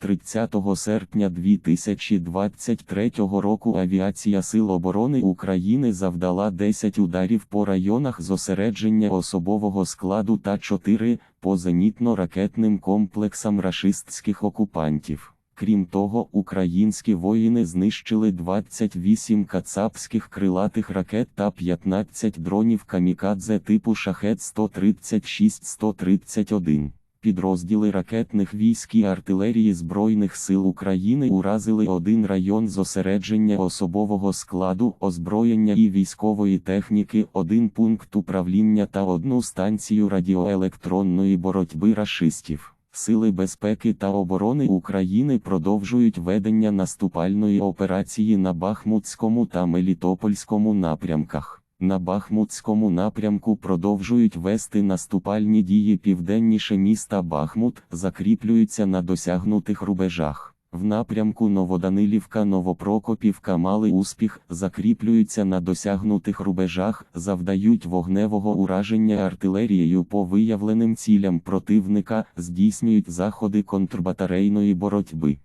30 серпня 2023 року Авіація Сил оборони України завдала 10 ударів по районах зосередження особового складу та 4 по зенітно-ракетним комплексам рашистських окупантів. Крім того, українські воїни знищили 28 кацапських крилатих ракет та 15 дронів камікадзе типу шахет 136-131. Підрозділи ракетних військ і артилерії Збройних сил України уразили один район зосередження особового складу, озброєння і військової техніки, один пункт управління та одну станцію радіоелектронної боротьби рашистів. Сили безпеки та оборони України продовжують ведення наступальної операції на Бахмутському та Мелітопольському напрямках. На Бахмутському напрямку продовжують вести наступальні дії південніше міста Бахмут, закріплюються на досягнутих рубежах. В напрямку Новоданилівка Новопрокопівка мали успіх, закріплюються на досягнутих рубежах, завдають вогневого ураження артилерією по виявленим цілям противника, здійснюють заходи контрбатарейної боротьби.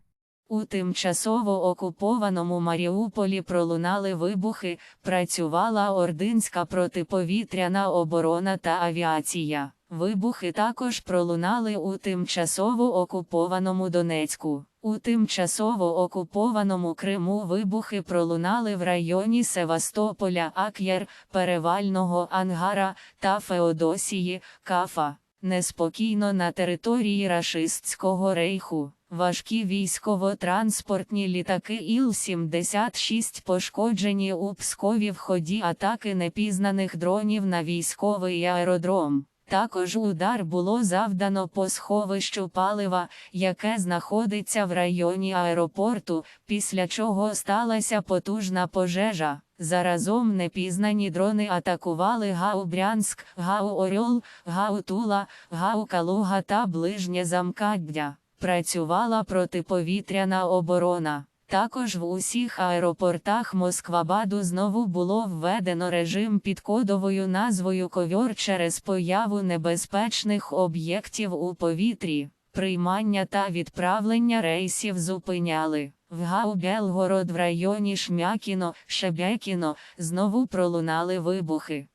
У тимчасово окупованому Маріуполі пролунали вибухи, працювала ординська протиповітряна оборона та авіація. Вибухи також пролунали у тимчасово окупованому Донецьку. У тимчасово окупованому Криму вибухи пролунали в районі Севастополя, Ак'єр, Перевального Ангара та Феодосії, Кафа. Неспокійно на території рашистського рейху. Важкі військово-транспортні літаки Іл-76 пошкоджені у Пскові в ході атаки непізнаних дронів на військовий аеродром. Також удар було завдано по сховищу палива, яке знаходиться в районі аеропорту, після чого сталася потужна пожежа. Заразом непізнані дрони атакували Гау Брянськ, Гау Орьол, Гау Тула, Гау Калуга та ближнє замкаддя. Працювала протиповітряна оборона. Також в усіх аеропортах Москвабаду знову було введено режим під кодовою назвою Ковьор через появу небезпечних об'єктів у повітрі. Приймання та відправлення рейсів зупиняли. В Гау-Белгород в районі Шмякіно, Шебекіно знову пролунали вибухи.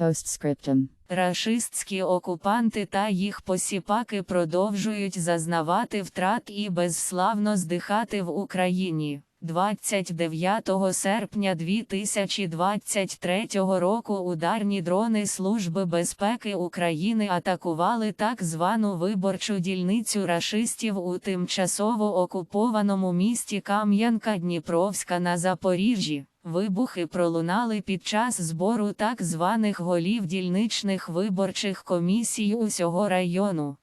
Postscriptum. Рашистські окупанти та їх посіпаки продовжують зазнавати втрат і безславно здихати в Україні. 29 серпня 2023 року ударні дрони Служби безпеки України атакували так звану виборчу дільницю рашистів у тимчасово окупованому місті Кам'янка Дніпровська на Запоріжжі. Вибухи пролунали під час збору так званих голів дільничних виборчих комісій усього району.